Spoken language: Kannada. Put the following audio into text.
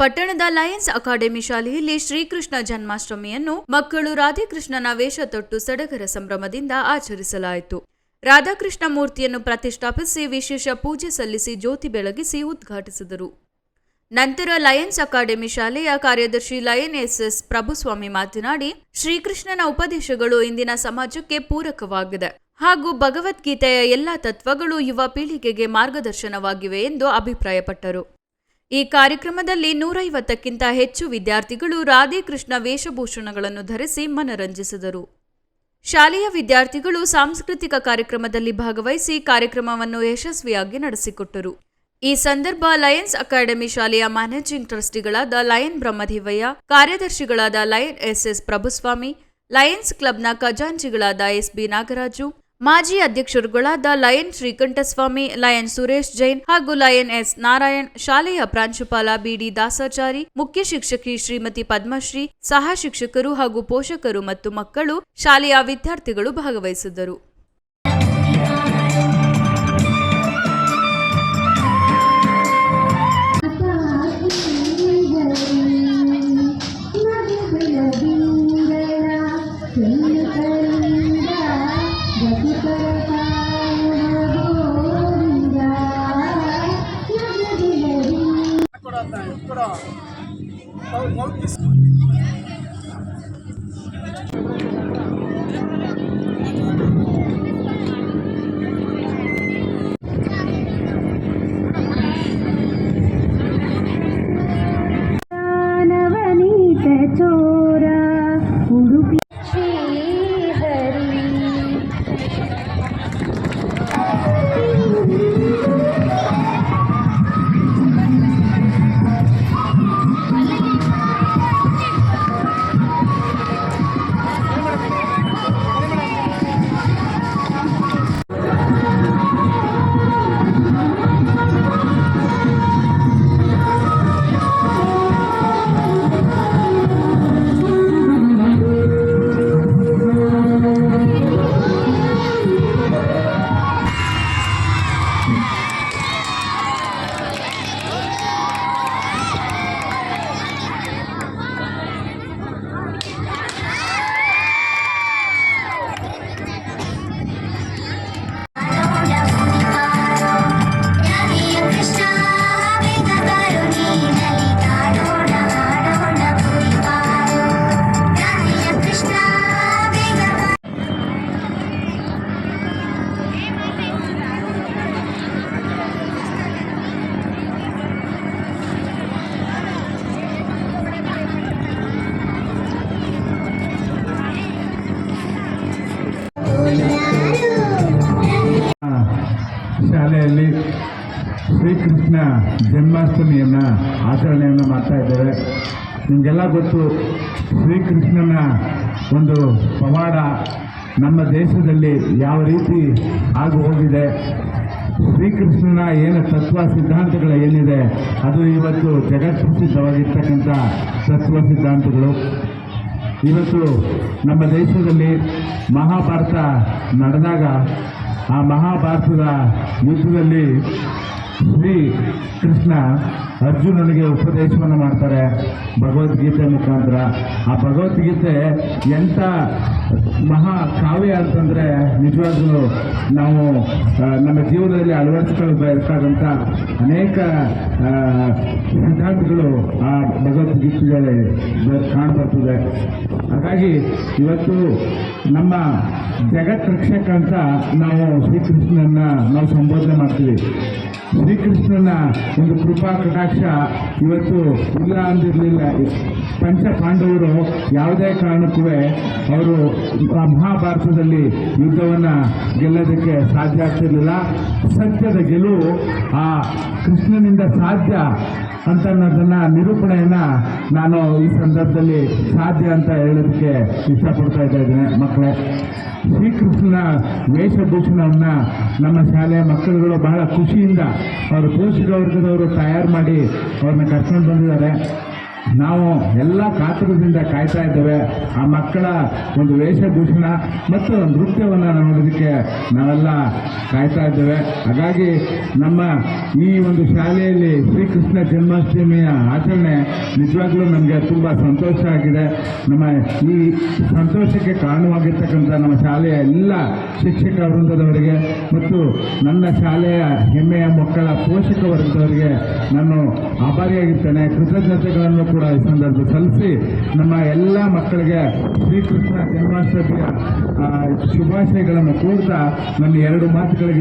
ಪಟ್ಟಣದ ಲಯನ್ಸ್ ಅಕಾಡೆಮಿ ಶಾಲೆಯಲ್ಲಿ ಶ್ರೀಕೃಷ್ಣ ಜನ್ಮಾಷ್ಟಮಿಯನ್ನು ಮಕ್ಕಳು ರಾಧಾಕೃಷ್ಣನ ವೇಷ ತೊಟ್ಟು ಸಡಗರ ಸಂಭ್ರಮದಿಂದ ಆಚರಿಸಲಾಯಿತು. ರಾಧಾಕೃಷ್ಣ ಮೂರ್ತಿಯನ್ನು ಪ್ರತಿಷ್ಠಾಪಿಸಿ ವಿಶೇಷ ಪೂಜೆ ಸಲ್ಲಿಸಿ ಜ್ಯೋತಿ ಬೆಳಗಿಸಿ ಉದ್ಘಾಟಿಸಿದರು. ನಂತರ ಲಯನ್ಸ್ ಅಕಾಡೆಮಿ ಶಾಲೆಯ ಕಾರ್ಯದರ್ಶಿ ಲಯನ್ ಎಸ್ ಎಸ್ ಪ್ರಭುಸ್ವಾಮಿ ಮಾತನಾಡಿ, ಶ್ರೀಕೃಷ್ಣನ ಉಪದೇಶಗಳು ಇಂದಿನ ಸಮಾಜಕ್ಕೆ ಪೂರಕವಾಗಿದೆ ಹಾಗೂ ಭಗವದ್ಗೀತೆಯ ಎಲ್ಲಾ ತತ್ವಗಳು ಯುವ ಪೀಳಿಗೆಗೆ ಮಾರ್ಗದರ್ಶನವಾಗಿವೆ ಎಂದು ಅಭಿಪ್ರಾಯಪಟ್ಟರು. ಈ ಕಾರ್ಯಕ್ರಮದಲ್ಲಿ ನೂರೈವತ್ತಕ್ಕಿಂತ ಹೆಚ್ಚು ವಿದ್ಯಾರ್ಥಿಗಳು ರಾಧೇಕೃಷ್ಣ ವೇಷಭೂಷಣಗಳನ್ನು ಧರಿಸಿ ಮನರಂಜಿಸಿದರು. ಶಾಲೆಯ ವಿದ್ಯಾರ್ಥಿಗಳು ಸಾಂಸ್ಕೃತಿಕ ಕಾರ್ಯಕ್ರಮದಲ್ಲಿ ಭಾಗವಹಿಸಿ ಕಾರ್ಯಕ್ರಮವನ್ನು ಯಶಸ್ವಿಯಾಗಿ ನಡೆಸಿಕೊಟ್ಟರು. ಈ ಸಂದರ್ಭ ಲಯನ್ಸ್ ಅಕಾಡೆಮಿ ಶಾಲೆಯ ಮ್ಯಾನೇಜಿಂಗ್ ಟ್ರಸ್ಟಿಗಳಾದ ಲಯನ್ ಬ್ರಹ್ಮದೇವಯ್ಯ, ಕಾರ್ಯದರ್ಶಿಗಳಾದ lion S S Prabhuswamy, Lions ಕ್ಲಬ್ನ ಖಜಾಂಚಿಗಳಾದ ಎಸ್ ಬಿ ನಾಗರಾಜು ಮಾಜಿ ಅಧ್ಯಕ್ಷರುಗಳಾದ ಲಯನ್ ಶ್ರೀಕಂಠಸ್ವಾಮಿ, ಲಯನ್ ಸುರೇಶ್ ಜೈನ್ ಹಾಗೂ ಲಯನ್ ಎಸ್ ನಾರಾಯಣ್, ಶಾಲೆಯ ಪ್ರಾಂಶುಪಾಲ ಬಿಡಿ ದಾಸಾಚಾರಿ, ಮುಖ್ಯ ಶಿಕ್ಷಕಿ ಶ್ರೀಮತಿ ಪದ್ಮಶ್ರೀ, ಸಹ ಶಿಕ್ಷಕರು ಹಾಗೂ ಪೋಷಕರು ಮತ್ತು ಮಕ್ಕಳು ಶಾಲೆಯ ವಿದ್ಯಾರ್ಥಿಗಳು ಭಾಗವಹಿಸಿದ್ದರು. ಅಂತ ಶಾಲೆಯಲ್ಲಿ ಶ್ರೀಕೃಷ್ಣ ಜನ್ಮಾಷ್ಟಮಿಯನ್ನು ಆಚರಣೆಯನ್ನು ಮಾಡ್ತಾ ಇದ್ದೇವೆ. ನಿಮಗೆಲ್ಲ ಗೊತ್ತು, ಶ್ರೀಕೃಷ್ಣನ ಒಂದು ಪವಾಡ ನಮ್ಮ ದೇಶದಲ್ಲಿ ಯಾವ ರೀತಿ ಆಗು ಹೋಗಿದೆ, ಶ್ರೀಕೃಷ್ಣನ ಏನು ತತ್ವ ಸಿದ್ಧಾಂತಗಳು ಏನಿದೆ, ಅದು ಇವತ್ತು ಜಗತ್ಪ್ರಸಿದ್ಧವಾಗಿರ್ತಕ್ಕಂಥ ತತ್ವ ಸಿದ್ಧಾಂತಗಳು. ಇವತ್ತು ನಮ್ಮ ದೇಶದಲ್ಲಿ ಮಹಾಭಾರತ ನಡೆದಾಗ ಆ ಮಹಾಭಾರತದ ಯುದ್ಧದಲ್ಲಿ ಶ್ರೀ ಕೃಷ್ಣ ಅರ್ಜುನನಿಗೆ ಉಪದೇಶವನ್ನು ಮಾಡ್ತಾರೆ ಭಗವದ್ಗೀತೆ ಮುಖಾಂತರ. ಆ ಭಗವದ್ಗೀತೆ ಎಂಥ ಮಹಾ ಕಾವ್ಯ ಅಂತಂದರೆ ನಿಜವಾಗ್ಲೂ ನಾವು ನಮ್ಮ ಜೀವನದಲ್ಲಿ ಅಳವಡಿಸ್ಕೊಳ್ಬೇಕಾದಂಥ ಅನೇಕ ಸಿದ್ಧಾಂತಗಳು ಆ ಭಗವದ್ಗೀತೆಯಲ್ಲಿ ಕಾಣಬರ್ತದೆ. ಹಾಗಾಗಿ ಇವತ್ತು ನಮ್ಮ ಜಗತ್ ರಕ್ಷಕ ಅಂತ ನಾವು ಶ್ರೀಕೃಷ್ಣನ ನಾವು ಸಂಬೋಧನೆ ಮಾಡ್ತೀವಿ. ಶ್ರೀಕೃಷ್ಣನ ಒಂದು ಕೃಪಾ ಕಟಾಕ್ಷ ಇವತ್ತು ಇಲ್ಲ ಅಂದಿರಲಿಲ್ಲ. ಪಂಚ ಪಾಂಡವರು ಯಾವುದೇ ಕಾರಣಕ್ಕೂ ಅವರು ಮಹಾಭಾರತದಲ್ಲಿ ಯುದ್ಧವನ್ನು ಗೆಲ್ಲೋದಕ್ಕೆ ಸಾಧ್ಯ ಆಗ್ತಿರಲಿಲ್ಲ. ಸತ್ಯದ ಗೆಲುವು ಆ ಕೃಷ್ಣನಿಂದ ಸಾಧ್ಯ ಅಂತ ಅನ್ನೋದನ್ನ ನಿರೂಪಣೆಯನ್ನ ನಾನು ಈ ಸಂದರ್ಭದಲ್ಲಿ ಸಾಧ್ಯ ಅಂತ ಹೇಳೋದಕ್ಕೆ ಇಷ್ಟಪಡ್ತಾ ಇದ್ದ ಇದ್ದೇನೆ ಮಕ್ಕಳೇ. ಶ್ರೀಕೃಷ್ಣನ ವೇಷಭೂಷಣವನ್ನು ನಮ್ಮ ಶಾಲೆಯ ಮಕ್ಕಳುಗಳು ಬಹಳ ಖುಷಿಯಿಂದ ಅವರು ಪೋಷಕ ವರ್ಗದವರು ತಯಾರು ಮಾಡಿ ಅವ್ರನ್ನ ಕರ್ಕೊಂಡು ಬಂದಿದ್ದಾರೆ. ನಾವು ಎಲ್ಲ ಕಾತುರದಿಂದ ಕಾಯ್ತಾ ಇದ್ದೇವೆ. ಆ ಮಕ್ಕಳ ಒಂದು ವೇಷಭೂಷಣ ಮತ್ತು ನೃತ್ಯವನ್ನು ನೋಡೋದಕ್ಕೆ ನಾವೆಲ್ಲ ಕಾಯ್ತಾ ಇದ್ದೇವೆ. ಹಾಗಾಗಿ ನಮ್ಮ ಈ ಒಂದು ಶಾಲೆಯಲ್ಲಿ ಶ್ರೀಕೃಷ್ಣ ಜನ್ಮಾಷ್ಟಮಿಯ ಆಚರಣೆ ನಿಜವಾಗ್ಲೂ ನಮಗೆ ತುಂಬ ಸಂತೋಷ ಆಗಿದೆ. ನಮ್ಮ ಈ ಸಂತೋಷಕ್ಕೆ ಕಾರಣವಾಗಿರ್ತಕ್ಕಂಥ ನಮ್ಮ ಶಾಲೆಯ ಎಲ್ಲ ಶಿಕ್ಷಕ ವೃಂದದವರಿಗೆ ಮತ್ತು ನನ್ನ ಶಾಲೆಯ ಹೆಮ್ಮೆಯ ಮಕ್ಕಳ ಪೋಷಕ ವರ್ಗದವರಿಗೆ ನಾನು ಆಭಾರಿಯಾಗಿರ್ತೇನೆ. ಕೃತಜ್ಞತೆಗಳನ್ನು ಕೂಡ ಈ ಸಂದರ್ಭ ಸಲ್ಲಿಸಿ ನಮ್ಮ ಎಲ್ಲ ಮಕ್ಕಳಿಗೆ ಶ್ರೀಕೃಷ್ಣ ಜನ್ಮಾಷ್ಟಮಿಯ ಶುಭಾಶಯಗಳನ್ನು ಕೋರ್ತಾ ನನ್ನ ಎರಡು ಮಾತುಗಳಿಗೆ